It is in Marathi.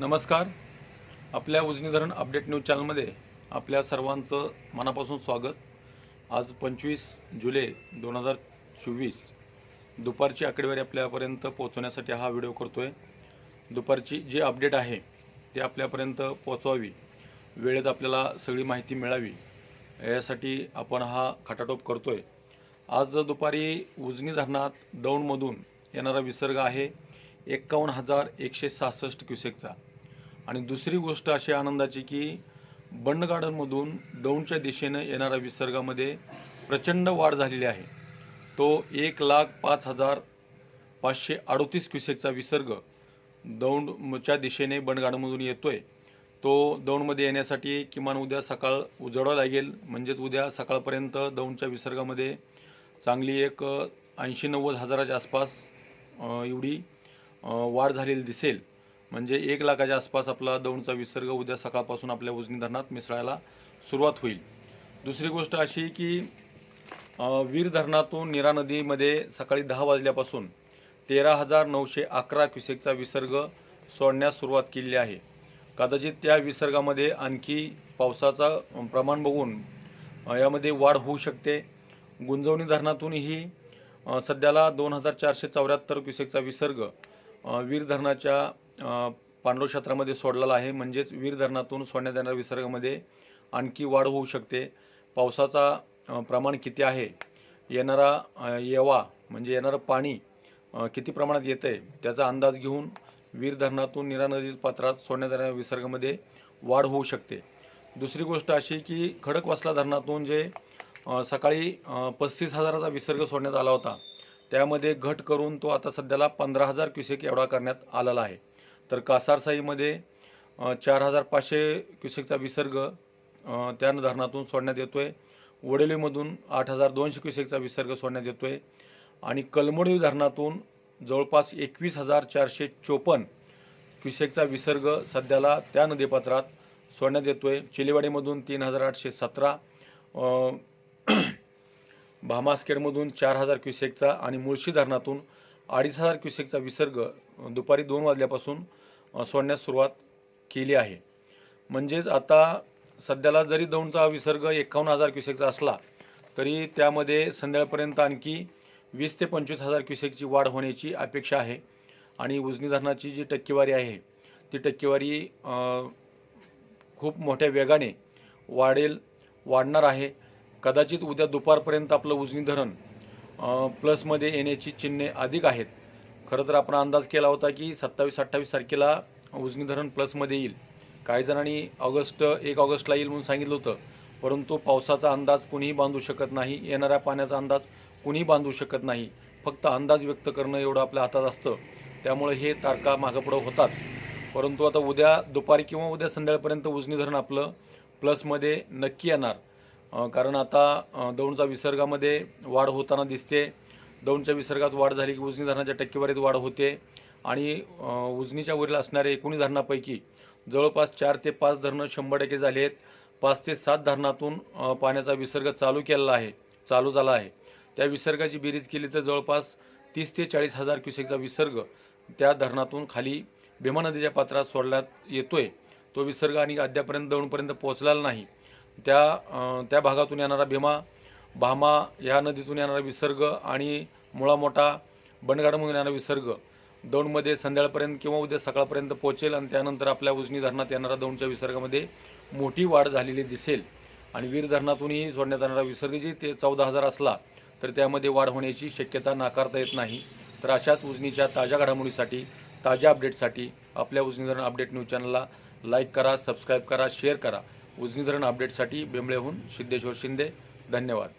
नमस्कार. आपल्या उजनी धरण अपडेट न्यूज चॅनलमध्ये आपल्या सर्वांचं मनापासून स्वागत. आज पंचवीस जुलै दोन हजार चोवीस. दुपारची आकडेवारी आपल्यापर्यंत पोहोचवण्यासाठी हा व्हिडिओ करतो आहे दुपारची जी अपडेट आहे ती आपल्यापर्यंत पोहोचवावी. वेळेत आपल्याला सगळी माहिती मिळावी. यासाठी आपण हा खटाटोप करतो आहे आज दुपारी उजनी धरणात दौंडमधून येणारा विसर्ग आहे. एक्कावन्न हजार एकशे सहासष्ट क्युसेकचा. आणि दुसरी गोष्ट अशी आनंदाची की बंड गार्डनमधून दौंडच्या दिशेनं येणाऱ्या विसर्गामध्ये प्रचंड वाढ झालेली आहे. तो एक लाख पाच हजार पाचशे अडोतीस क्युसेकचा विसर्ग दौंडच्या दिशेने बंड गार्डनमधून येतोय. तो दौंडमध्ये येण्यासाठी किमान उद्या सकाळ उजडावं लागेल. म्हणजेच उद्या सकाळपर्यंत दौंडच्या विसर्गामध्ये चांगली एक ऐंशी नव्वद हजाराच्या आसपास एवढी वाढ झालेली दिसेल. म्हणजे एक लाखाच्या आसपास आपला दौंडचा विसर्ग उद्या सकाळपासून आपल्या उजनी धरणात मिसळायला सुरुवात होईल. दुसरी गोष्ट अशी की वीर धरणातून नीरा नदीमध्ये सकाळी दहा वाजल्यापासून तेरा हजार नऊशे अकरा क्युसेकचा विसर्ग सोडण्यास सुरुवात केलेली आहे. कदाचित त्या विसर्गामध्ये आणखी पावसाचा प्रमाण बघून यामध्ये वाढ होऊ शकते. गुंजवणी धरणातूनही सध्याला दोन हजार चारशे चौऱ्याहत्तर क्युसेकचा विसर्ग वीर धरणाच्या पांडव क्षेत्रामध्ये सोडलेला आहे. म्हणजेच वीर धरणातून सोडण्यात येणाऱ्या विसर्गामध्ये आणखी वाढ होऊ शकते. पावसाचा प्रमाण किती आहे? येणारा येवा म्हणजे येणारं पाणी किती प्रमाणात येतं आहे त्याचा अंदाज घेऊन वीर धरणातून निरा नदी पात्रात सोडण्यात येणाऱ्या विसर्गामध्ये वाढ होऊ शकते. दुसरी गोष्ट अशी की खडकवासला धरणातून जे सकाळी पस्तीस हजाराचा विसर्ग सोडण्यात आला होता. त्यामध्ये घट करून तो आता सध्याला पंधरा हजार क्युसेक एवढा करण्यात आलेला आहे. तर कासारसाईमध्ये चार हजार पाचशे क्युसेकचा विसर्ग त्या धरणातून सोडण्यात येतो आहे वडेलीमधून आठ हजार दोनशे क्युसेकचा विसर्ग सोडण्यात येतो आहे आणि कलमोडी धरणातून जवळपास एकवीस हजार चारशे चोपन्न क्युसेकचा विसर्ग सध्याला त्या नदीपात्रात सोडण्यात येतो आहे चिलेवाडीमधून तीन हजार आठशे सतरा भामास्केडमधून चार हजार क्युसेकचा आणि मुळशी धरणातून अडीच हजार क्युसेकचा विसर्ग दुपारी दोन वाजल्यापासून सोडण्यास सुरुवात केली आहे. म्हणजेच आता सध्याला जरी दौंडचा विसर्ग एकावन्न हजार क्युसेकचा असला तरी त्यामध्ये संध्याकाळपर्यंत आणखी वीस ते पंचवीस हजार क्युसेकची वाढ होण्याची अपेक्षा आहे. आणि उजनी धरणाची जी टक्केवारी आहे ती टक्केवारी खूप मोठ्या वेगाने वाढेल वाढणार आहे. कदाचित उद्या दुपारपर्यंत आपलं उजनी धरण प्लसमध्ये येण्याची चिन्हे अधिक आहेत. खरं तर आपण अंदाज केला होता की सत्तावीस अठ्ठावीस तारखेला उजनी धरण प्लसमध्ये येईल. काही जणांनी ऑगस्ट एक ऑगस्टला येईल म्हणून सांगितलं होतं. परंतु पावसाचा अंदाज कुणीही बांधू शकत नाही येणाऱ्या पाण्याचा अंदाज कुणीही बांधू शकत नाही. फक्त अंदाज व्यक्त करणं एवढं आपल्या हातात असतं. त्यामुळे हे तारखा मागपुढं होतात. परंतु आता उद्या दुपारी किंवा उद्या संध्याकाळपर्यंत उजनी धरण आपलं प्लसमध्ये नक्की येणार. कारण आता दौंडचा विसर्गामध्ये वाढ होताना दिसते. दौंडच्या विसर्गात वाढ झाली की उजनी धरणाच्या टक्केवारीत वाढ होते. आणि उजनीच्या वरील असणाऱ्या एकोणीस धरणापैकी जवळपास चार ते पाच धरणं शंभर टक्के झाली आहेत. पाच ते सात धरणातून पाण्याचा विसर्ग चालू केलेला आहे चालू झाला आहे. त्या विसर्गाची बेरीज केली तर जवळपास तीस ते चाळीस हजार क्युसेकचा विसर्ग त्या धरणातून खाली भीमा नदीच्या पात्रात सोडण्यात येतोय. तो विसर्ग आणि अद्यापर्यंत दौंडपर्यंत पोहोचलेला नाही. त्या त्या भागातून येणारा भीमा भामा या नदीतून येणारा विसर्ग आणि मुळा मोठा बंडगाडमधून येणारा विसर्ग दौंडमध्ये संध्याकाळपर्यंत किंवा उद्या सकाळपर्यंत पोहोचेल आणि त्यानंतर आपल्या उजनी धरणात येणारा दौंडच्या विसर्गामध्ये मोठी वाढ झालेली दिसेल. आणि वीर धरणातूनही सोडण्यात येणारा विसर्ग जी ते चौदा हजार असला तर त्यामध्ये वाढ होण्याची शक्यता नाकारता येत नाही. तर अशाच उजनीच्या ताज्या घडामोडीसाठी ताज्या अपडेटसाठी आपल्या उजनी धरण अपडेट न्यूज चॅनलला लाईक करा सबस्क्राईब करा शेअर करा. उजनी धरण अपडेटसाठी बेंबळेहून सिद्धेश्वर शिंदे. धन्यवाद.